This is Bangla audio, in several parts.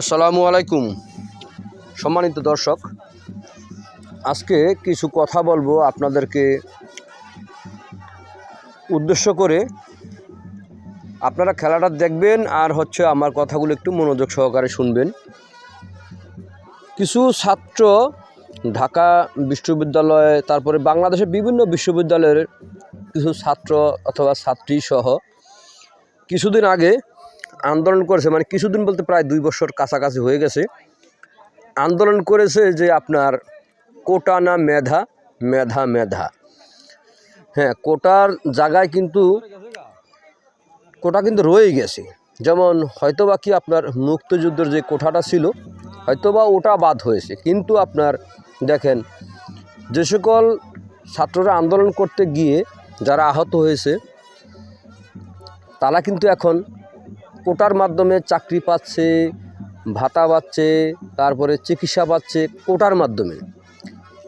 আসসালামু আলাইকুম। সম্মানিত দর্শক, আজকে কিছু কথা বলব আপনাদেরকে উদ্দেশ্য করে। আপনারা খেলাটা দেখবেন আর হচ্ছে আমার কথাগুলো একটু মনোযোগ সহকারে শুনবেন। কিছু ছাত্র ঢাকা বিশ্ববিদ্যালয়ে, তারপরে বাংলাদেশের বিভিন্ন বিশ্ববিদ্যালয়ের কিছু ছাত্র অথবা ছাত্রী সহ কিছুদিন আগে আন্দোলন করেছে মানে কিছুদিন বলতে প্রায় দুই বছর কাছাকাছি হয়ে গেছে। আন্দোলন করেছে যে আপনার কোটা না মেধা মেধা মেধা। হ্যাঁ কোটার জায়গায় কিন্তু, কোটা কিন্তু রয়ে গেছে। যেমন হয়তোবা কি আপনার মুক্তিযুদ্ধের যে কোঠাটা ছিল, হয়তোবা ওটা বাদ হয়েছে। কিন্তু আপনার দেখেন, যে সকল ছাত্ররা আন্দোলন করতে গিয়ে যারা আহত হয়েছে, তারা কিন্তু এখন কোটার মাধ্যমে চাকরি পাচ্ছে, ভাতা পাচ্ছে, তারপরে চিকিৎসা পাচ্ছে কোটার মাধ্যমে।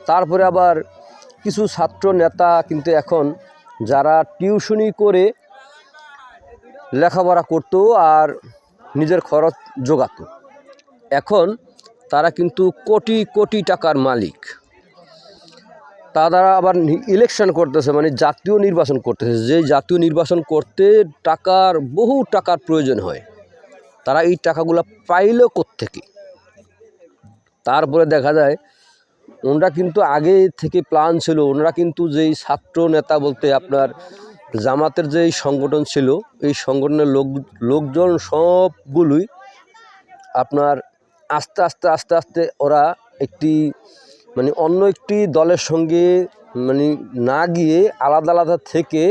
তারপরে আবার কিছু ছাত্র নেতা কিন্তু এখন যারা টিউশনি করে লেখাপড়া করতো আর নিজের খরচ জোগাতো। এখন তারা কিন্তু কোটি কোটি টাকার মালিক। তারা আবার ইলেকশন করতেছে মানে জাতীয় নির্বাচন করতেছে। যে জাতীয় নির্বাচন করতে টাকার, বহু টাকার প্রয়োজন হয়। তারা এই টাকাগুলো পাইল থেকে তারপরে দেখা যায়, ওনারা কিন্তু আগে থেকে প্ল্যান ছিল, ওনারা কিন্তু যেই ছাত্র নেতা বলতে আপনার জামাতের যেই সংগঠন ছিল, এই সংগঠনের লোক, লোকজন সবগুলোই আপনার আস্তে আস্তে আস্তে আস্তে ওরা একটি মানে অন্য একটি দলের সঙ্গে মানে না গিয়ে আলাদা আলাদা থেকে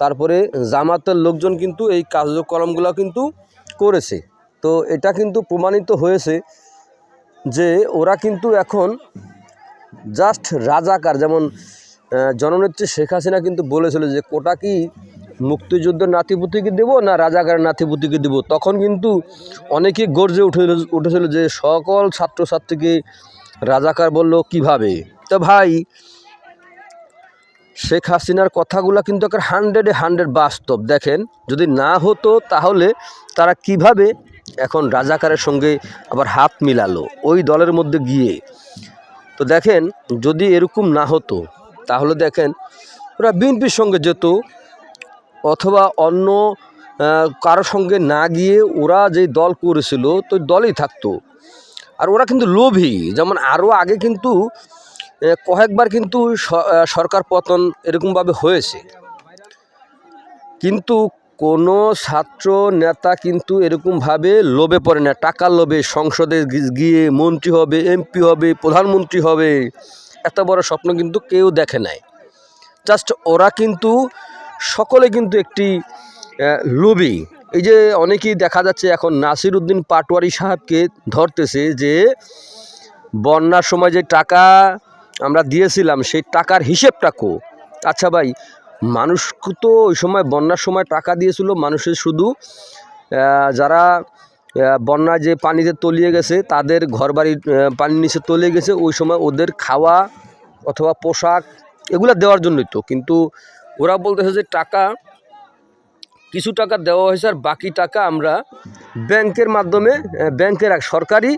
তারপরে জামাতের লোকজন কিন্তু এই কার্যক্রমগুলো কিন্তু করেছে। তো এটা কিন্তু প্রমাণিত হয়েছে যে ওরা কিন্তু এখন জাস্ট রাজাকার, যেমন জননেত্রী শেখ হাসিনা কিন্তু বলেছিল যে কোটা কি মুক্তিযুদ্ধের নাতিপুতিকে দেবো না রাজাকারের নাতিপুতিকে দেবো? তখন কিন্তু অনেকেই গর্জে উঠে, উঠেছিল যে সকল ছাত্রছাত্রীকে রাজাকার বলল, কীভাবে? তো ভাই, শেখ হাসিনার কথাগুলো কিন্তু একটা হান্ড্রেডে হান্ড্রেড বাস্তব। দেখেন, যদি না হতো তাহলে তারা কীভাবে এখন রাজাকারের সঙ্গে আবার হাত মিলালো ওই দলের মধ্যে গিয়ে? তো দেখেন, যদি এরকম না হতো, তাহলে দেখেন, ওরা বিএনপির সঙ্গে যেত অথবা অন্য কারোর সঙ্গে না গিয়ে ওরা যে দল করেছিল, তো দলেই থাকতো। আর ওরা কিন্তু লোভী। যেমন আরও আগে কিন্তু কয়েকবার কিন্তু সরকার পতন এরকমভাবে হয়েছে। কিন্তু কোনো ছাত্র নেতা কিন্তু এরকমভাবে লোভে পড়ে না। টাকার লোভে সংসদে গিয়ে মন্ত্রী হবে, এমপি হবে, প্রধানমন্ত্রী হবে, এত বড় স্বপ্ন কিন্তু কেউ দেখে নাই। জাস্ট ওরা কিন্তু সকলে কিন্তু একটি লোভী। এই যে অনেকেই দেখা যাচ্ছে এখন নাসির উদ্দিন পাটোয়ারি সাহেবকে ধরতেছে যে বন্যার সময় যে টাকা আমরা দিয়েছিলাম সেই টাকার হিসেবটা কো। আচ্ছা ভাই মানুষ তো ওই সময় বন্যার সময় টাকা দিয়েছিল মানুষের শুধু যারা আহ, বন্যায় যে পানিতে তলিয়ে গেছে তাদের ঘরবাড়ি আহ, পানির নিচে তলিয়ে গেছে ওই সময় ওদের খাওয়া অথবা পোশাক এগুলো দেওয়ার জন্যই তো। কিন্তু ওরা বলতেছে যে টাকা কিছু টাকা দেওয়া হয়েছে আর বাকি টাকা আমরা ব্যাংকের মাধ্যমে ব্যাংকের এক সরকারি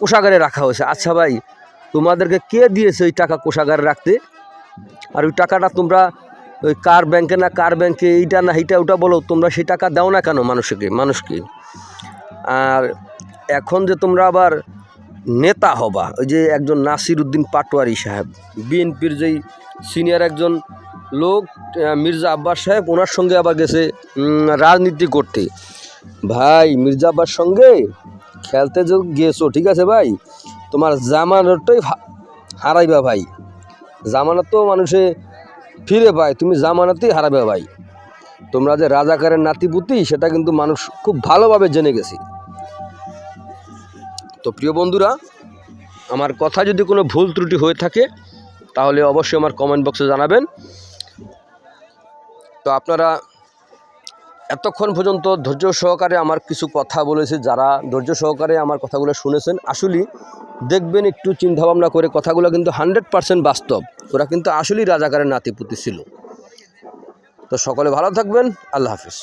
কোষাগারে রাখা হয়েছে। আচ্ছা ভাই, তোমাদেরকে কে দিয়েছে ওই টাকা কোষাগারে রাখতে? আর ওই টাকাটা তোমরা ওই কার ব্যাংকে না কার ব্যাংকে, এইটা না এইটা ওটা বলো, তোমরা সেই টাকা দাও না কেন মানুষকে মানুষকে? আর এখন যে তোমরা আবার নেতা হবা, ওই যে একজন নাসির উদ্দিন পাটোয়ারি সাহেব, বিএনপির যেই সিনিয়র একজন লোক মির্জা আব্বাস সাহেব ওনার সঙ্গে আবার গেছে রাজনীতি করতে। ভাই, মির্জা আব্বাস সঙ্গে খেলতে যে গিয়েছো ঠিক আছে ভাই? তোমার জামানতটাই হারাইবা ভাই। জামানত তো মানুষে ফিরে পায়, তুমি জামানতেই হারাবে ভাই। তোমরা যে রাজাকারের নাতিপুতি, সেটা কিন্তু মানুষ খুব ভালোভাবে জেনে গেছে। তো প্রিয় বন্ধুরা, আমার কথা যদি কোনো ভুল ত্রুটি হয়ে থাকে, তাহলে অবশ্যই আমার কমেন্ট বক্সে জানাবেন। তো আপনারা এতক্ষণ পর্যন্ত ধৈর্য সহকারে আমার কিছু কথা বলেছে, যারা ধৈর্য সহকারে আমার কথাগুলো শুনেছেন, আসলেই দেখবেন একটু চিন্তাভাবনা করে কথাগুলো কিন্তু হান্ড্রেড পারসেন্ট বাস্তব। ওরা কিন্তু আসলেই রাজাকারের নাতিপুতি ছিল। তো সকলে ভালো থাকবেন, আল্লাহ হাফিজ।